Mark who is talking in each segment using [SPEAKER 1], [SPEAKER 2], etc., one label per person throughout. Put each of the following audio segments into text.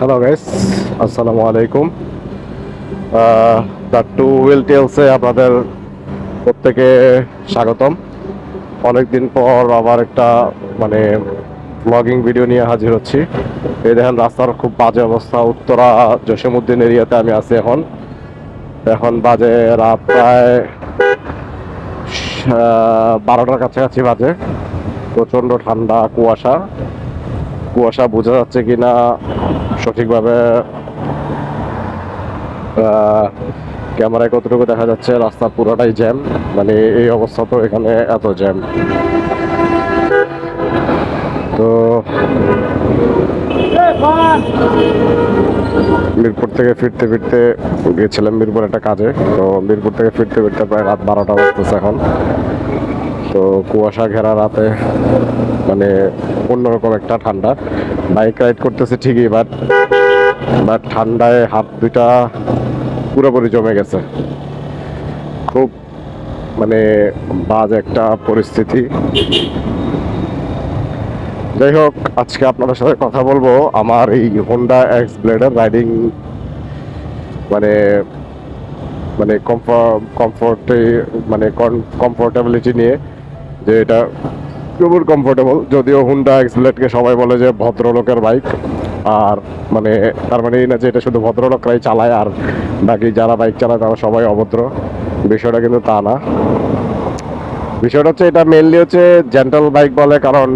[SPEAKER 1] Hello guys আসসালামু আলাইকুম the two wheel টেলসে আপনাদের প্রত্যেকে স্বাগতম। অনেকদিন পর আবার একটা মানে ব্লগিং ভিডিও নিয়ে হাজির হচ্ছি। এই দেখেন, রাস্তার খুব বাজে অবস্থা। উত্তরা জসিমুদ্দিন এরিয়াতে আমি আছি এখন। এখন বাজে রাত প্রায় বারোটার কাছাকাছি বাজে। প্রচণ্ড ঠান্ডা, কুয়াশা। কুয়াশা বোঝা যাচ্ছে কিনা সঠিকভাবে ক্যামেরায় কতটুকু দেখা যাচ্ছে, রাস্তা পুরোটাই জ্যাম। মানে এই অবস্থা তো এখানে এত জ্যাম। তো মিরপুর থেকে ফিরতে ফিরতে গেছিলাম মিরপুর একটা কাজে। তো মিরপুর থেকে ফিরতে ফিরতে প্রায় রাত বারোটা বাজতেছে এখন। তো কুয়াশা ঘেরা রাতে মানে অন্যরকম একটা ঠান্ডা। বাইক রাইড করতেছে ঠিকই বাট বাট ঠান্ডায় হাত দুইটা পুরোপুরি জমে গেছে। খুব মানে বাজ একটা পরিস্থিতি। যাই হোক, আজকে আপনাদের সাথে কথা বলব। আমার এই হোন্ডা এক্স ব্লেডের রাইডিং মানে মানে কমফর্টে মানে কমফোর্টেবিলিটি নিয়ে, যে এটা খুবই কমফোর্টেবল যদিও হুন্ডা এক্সপ্লেটকে সবাই বলে যে ভদ্রলোকের বাইক আর মানে তার মানে এই না যে এটা শুধু ভদ্রলোকরাই চালায়, আর বাকি যারা বাইক চালায় তারা সবাই অভদ্র। বিষয়টা কিন্তু তা না। বিষয়টা হচ্ছে এটা মেনলি হচ্ছে জেন্টাল বাইক বলে, কারণ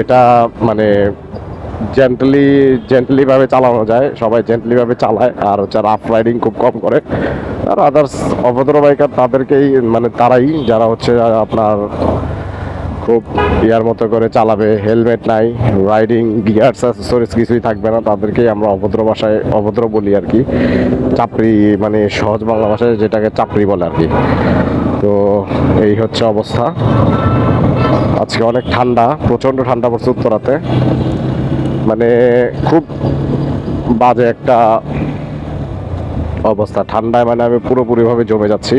[SPEAKER 1] এটা মানে জেন্টলি জেন্টলিভাবে চালানো যায়, সবাই জেন্টলিভাবে চালায়, আর হচ্ছে রাফ রাইডিং খুব কম করে। আর আদার্স অভদ্র বাইকার তাদেরকেই মানে তারাই, যারা হচ্ছে আপনার খুব ইয়ার মতো করে চালাবে, হেলমেট নাই রাইডিং গিয়ার্স অ্যাসেসরিজ কিছুই থাকবে না, তাদেরকেই আমরা অভদ্র ভাষায়, অভদ্র বলি আর কি। চাপড়ি মানে সহজ বাংলা ভাষায় যেটাকে চাপড়ি বলে আর কি। তো এই হচ্ছে অবস্থা। আজকে অনেক ঠান্ডা, প্রচণ্ড ঠান্ডা পড়ছে উত্তরাতে। মানে খুব বাজে একটা অবস্থা। ঠান্ডায় মানে আমি পুরোপুরিভাবে জমে যাচ্ছি।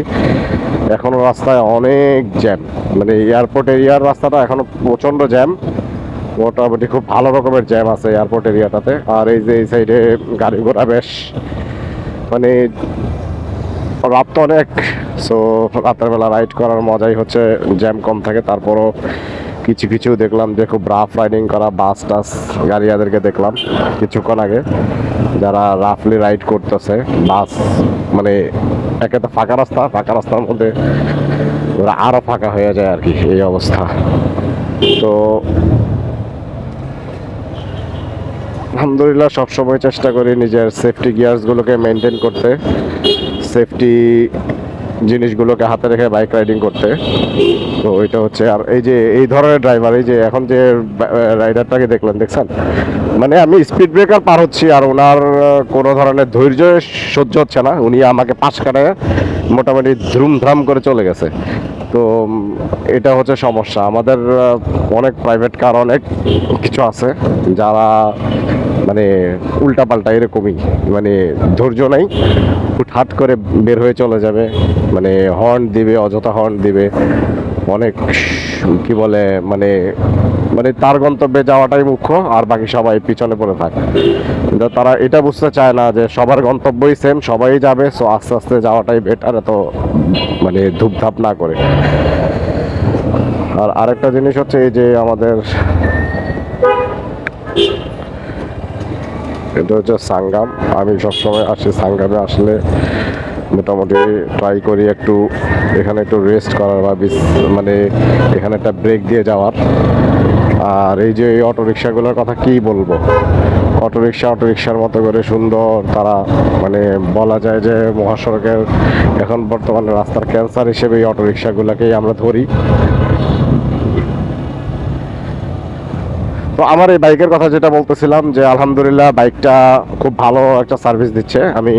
[SPEAKER 1] এখনও রাস্তায় অনেক জ্যাম। মানে এয়ারপোর্ট এরিয়ার রাস্তাটা এখনও প্রচণ্ড জ্যাম। মোটামুটি খুব ভালো রকমের জ্যাম আছে এয়ারপোর্ট এরিয়াটাতে। আর এই যে এই সাইডে গাড়ি ঘোড়া বেশ। মানে রাত তো অনেক। সো রাতের বেলা রাইড করার মজাই হচ্ছে জ্যাম কম থাকে। তারপরও কিছু কিছু দেখলাম যে খুব রাফ রাইডিং করা বাস টাস গাড়িয়াদেরকে দেখলাম কিছুক্ষণ আগে। যারা রাফলি রাইড করতেছে বাস মানে একে তো ফাঁকা রাস্তা, ফাঁকা রাস্তার মধ্যে আরও ফাঁকা হয়ে যায় আর কি, এই অবস্থা। তো আলহামদুলিল্লাহ সবসময় চেষ্টা করি নিজের সেফটি গিয়ার্সগুলোকে মেনটেন করতে সেফটি জিনিসগুলোকে হাতে রেখে বাইক রাইডিং করতে। তো ওইটা হচ্ছে, আর এই যে, এই ধরনের ড্রাইভার এই যে এখন যে রাইডারটাকে দেখলেন, দেখছেন? মানে আমি স্পিড ব্রেকার পার হচ্ছি, আর ওনার কোনো ধরনের ধৈর্য সহ্য হচ্ছে না। উনি আমাকে পাশ কাটায় মোটামুটি ধুমধাম করে চলে গেছে। তো এটা হচ্ছে সমস্যা। আমাদের অনেক প্রাইভেট কার অনেক কিছু আছে, যারা মানে উল্টা পাল্টা এরকমই মানে ধৈর্য নাই। হুটহাট করে বের হয়ে চলে যাবে মানে হর্ন দিবে, অযথা হর্ন দিবে। অনেক, কি বলে মানে মানে তার গন্তব্যে যাওয়াটাই মুখ্য, আর বাকি সবাই পিছনে পড়ে থাকে। কিন্তু তারা এটা বুঝতে চায় না যে সবার গন্তব্যই সেম সবাই যাবে সো আস্তে আস্তে যাওয়াটাই বেটার এত মানে ধূপধাপ না করে। আর আরেকটা জিনিস হচ্ছে এই যে আমাদের, এটা হচ্ছে সাঙ্গাম। আমি সবসময় আসি সাঙ্গামে আসলে মোটামুটি ট্রাই করি একটু এখানে একটু রেস্ট করার বা মানে এখানে একটা ব্রেক দিয়ে যাওয়ার। আর এই যে এই অটো রিক্সাগুলোর কথা কি বলব? অটো রিক্সা অটো রিক্সার মতো করে সুন্দর তারা মানে বলা যায় যে মহাসড়কের এখন বর্তমানে রাস্তার ক্যান্সার হিসেবে এই অটো রিক্সাগুলোকেই আমরা ধরি। তো আমার এই বাইকের কথা যেটা বলতেছিলাম যে, আলহামদুলিল্লাহ বাইকটা খুব ভালো একটা সার্ভিস দিচ্ছে। আমি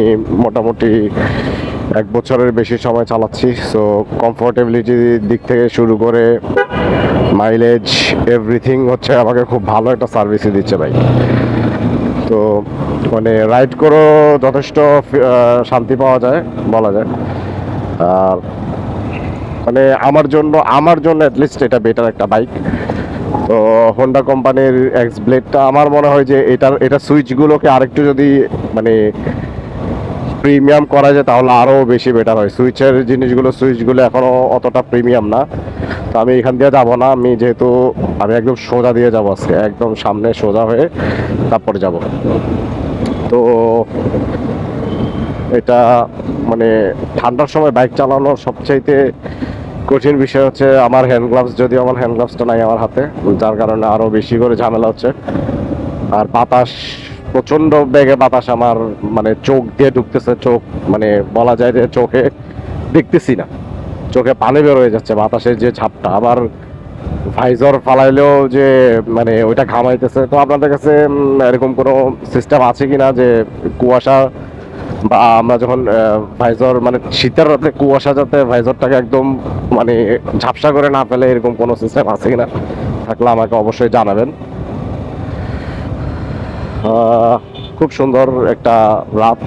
[SPEAKER 1] মোটামুটি এক বছরের বেশি সময় চালাচ্ছি সো কমফোর্টেবিলিটির দিক থেকে শুরু করে মাইলেজ এভরিথিং হচ্ছে আমাকে খুব ভালো একটা সার্ভিসই দিচ্ছে বাইক তো মানে রাইড করেও যথেষ্ট শান্তি পাওয়া যায়, বলা যায়। আর মানে আমার জন্য আমার জন্য অ্যাটলিস্ট এটা বেটার একটা বাইক তো হোন্ডা কোম্পানির এক্স ব্লেডটা আমার মনে হয় যে এটার এটা সুইচগুলোকে আরেকটু যদি মানে প্রিমিয়াম করা যায়, তাহলে আরও বেশি বেটার হয়। সুইচের জিনিসগুলো সুইচগুলো এখনও অতটা প্রিমিয়াম না। তো আমি এখান দিয়ে যাব না, আমি যেহেতু, আমি একদম সোজা দিয়ে যাব আজকে, একদম সামনে সোজা হয়ে তারপরে যাব। তো এটা মানে ঠান্ডার সময় বাইক চালানোর সবচাইতে কঠিন বিষয় হচ্ছে আমার হ্যান্ড গ্লাভস যদিও আমার হ্যান্ড গ্লাভসটা নাই আমার হাতে, যার কারণে আরও বেশি করে ঝামেলা হচ্ছে। আর বাতাস প্রচণ্ড বেগে বাতাস আমার মানে চোখ দিয়ে ঢুকতেছে, চোখ মানে বলা যায় যে চোখে দেখতেছি না। চোখে পানি বের হয়ে যাচ্ছে, বাতাসের যে ঝাপটা আবার ভাইজর ফালাইলেও যে মানে ওইটা ঘামাইতেছে। তো আপনাদের কাছে এরকম কোনো সিস্টেম আছে কি না যে কুয়াশা বা আমরা যখন ভাইজর মানে শীতের রাতে কুয়াশা যাতে ভাইজরটাকে একদম মানে ঝাপসা করে না ফেলে, এরকম কোনো সিস্টেম আছে কিনা? থাকলে আমাকে অবশ্যই জানাবেন। খুব সুন্দর একটা রাত।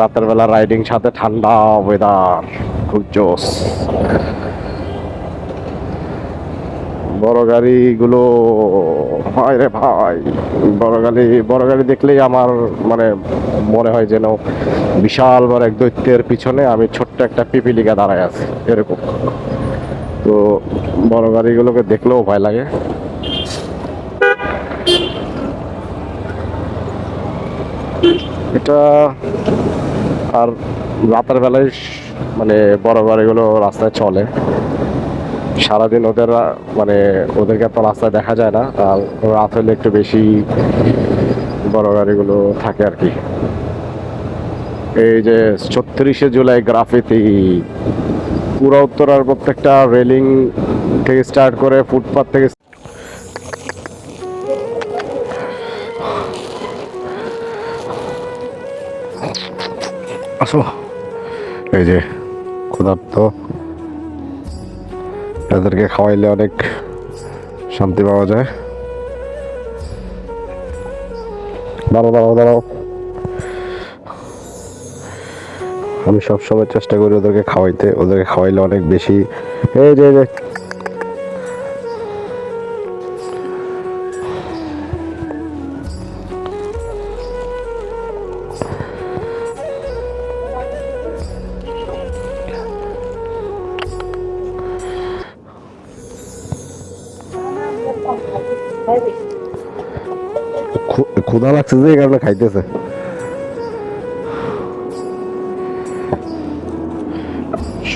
[SPEAKER 1] রাতের বেলা রাইডিং সাথে ঠান্ডা ওয়েদার খুব জোস বড় গাড়িগুলো, ভাই রে ভাই, বড় গাড়ি বড় গাড়ি দেখলেই আমার মানে মনে হয় যেন বিশাল বড় এক দৈত্যের পিছনে আমি ছোট্ট একটা পিপিলিকা দাঁড়ায় আছি, এরকম। তো বড় গাড়িগুলোকে দেখলেও ভয় লাগে। এটা আর রাতের বেলায় মানে বড় গাড়িগুলো রাস্তায় চলে। সারাদিন ওদের মানে ওদেরকে তো রাস্তায় দেখা যায় না, আর রাত হলে একটু বেশি বড় গাড়িগুলো থাকে আর কি। এই যে ছত্রিশে জুলাই গ্রাফিতি, পুরো উত্তরার প্রত্যেকটা রেলিং থেকে স্টার্ট করে ফুটপাথ থেকে আসো। এই যে ক্ষুধার্ত। এদেরকে খাওয়াইলে অনেক শান্তি পাওয়া যায়। দাঁড়াও দাঁড়াও দাঁড়াও। আমি সবসময় চেষ্টা করি ওদেরকে খাওয়াইতে। ওদেরকে খাওয়াইলে অনেক বেশি এই যে ক্ষুধা লাগছে যে কারণে খাইতেছে।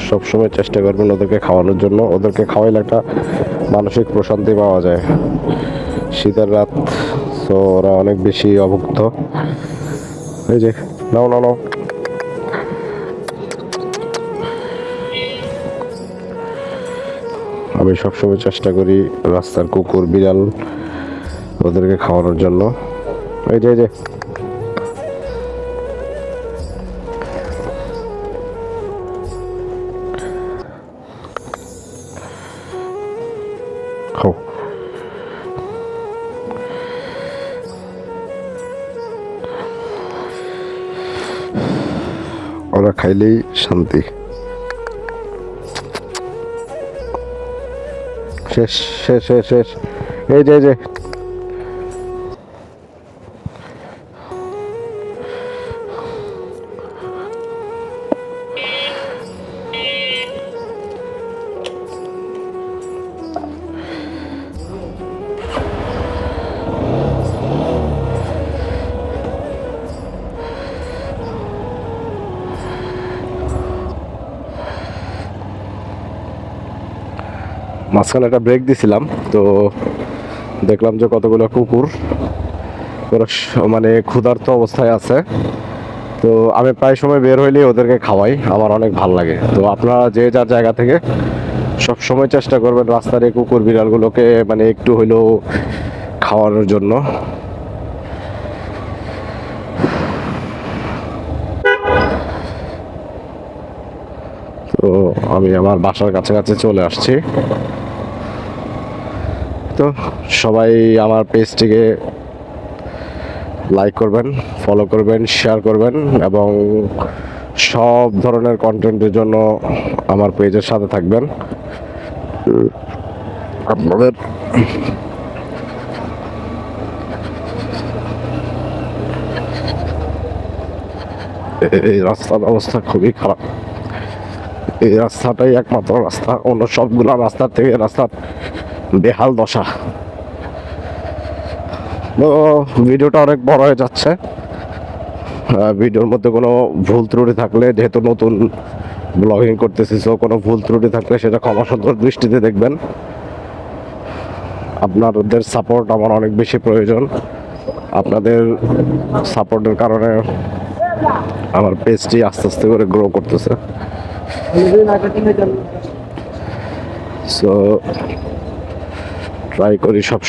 [SPEAKER 1] সবসময় চেষ্টা করবেন ওদেরকে খাওয়ানোর জন্য। ওদেরকে খাওয়াইলে একটা মানসিক প্রশান্তি পাওয়া যায়। শীতের রাত তো ওরা অনেক বেশি অভুক্ত। এই যে, নাও নাও নাও। আমি সবসময় চেষ্টা করি রাস্তার কুকুর, বিড়াল ওদেরকে খাওয়ানোর জন্য। এই যে এই যে। ওরা খাইলেই শান্তি। শেষ শেষ শেষ শেষ। এই যে এই যে। মাঝখানে একটা ব্রেক দিছিলাম, তো দেখলাম যে কতগুলো কুকুর, ওরা মানে ক্ষুধার্ত অবস্থায় আছে। তো আমি প্রায় সময় বের হইলে ওদেরকে খাওয়াই, আমার অনেক ভালো লাগে। তো আপনারা যে যার জায়গা থেকে সব সময় চেষ্টা করবেন রাস্তার এই কুকুর বিড়ালগুলোকে মানে একটু হইলেও খাওয়ানোর জন্য। তো আমি আমার বাসার কাছাকাছি চলে আসছি। তো সবাই আমার পেজটিকে লাইক করবেন ফলো করবেন শেয়ার করবেন এবং সব ধরনের কন্টেন্টের জন্য আমার পেজের সাথে থাকবেন। আপনাদের এই রাস্তার অবস্থা খুবই খারাপ। এই রাস্তাটাই একমাত্র রাস্তা, অন্য সবগুলো রাস্তার থেকে রাস্তার বেহাল দশা। তো ভিডিওটা অনেক বড় হয়ে যাচ্ছে। ভিডিওর মধ্যে কোনো ভুল ত্রুটি থাকলে, যেহেতু নতুন ব্লগিং করতেছি সো কোনো ভুল ত্রুটি থাকলে সেটা ক্ষমা সুন্দর দৃষ্টিতে দেখবেন। আপনাদের সাপোর্ট আমার অনেক বেশি প্রয়োজন। আপনাদের সাপোর্টের কারণে আমার পেজটি আস্তে আস্তে করে গ্রো করতেছে। সো ট্রাই করি সব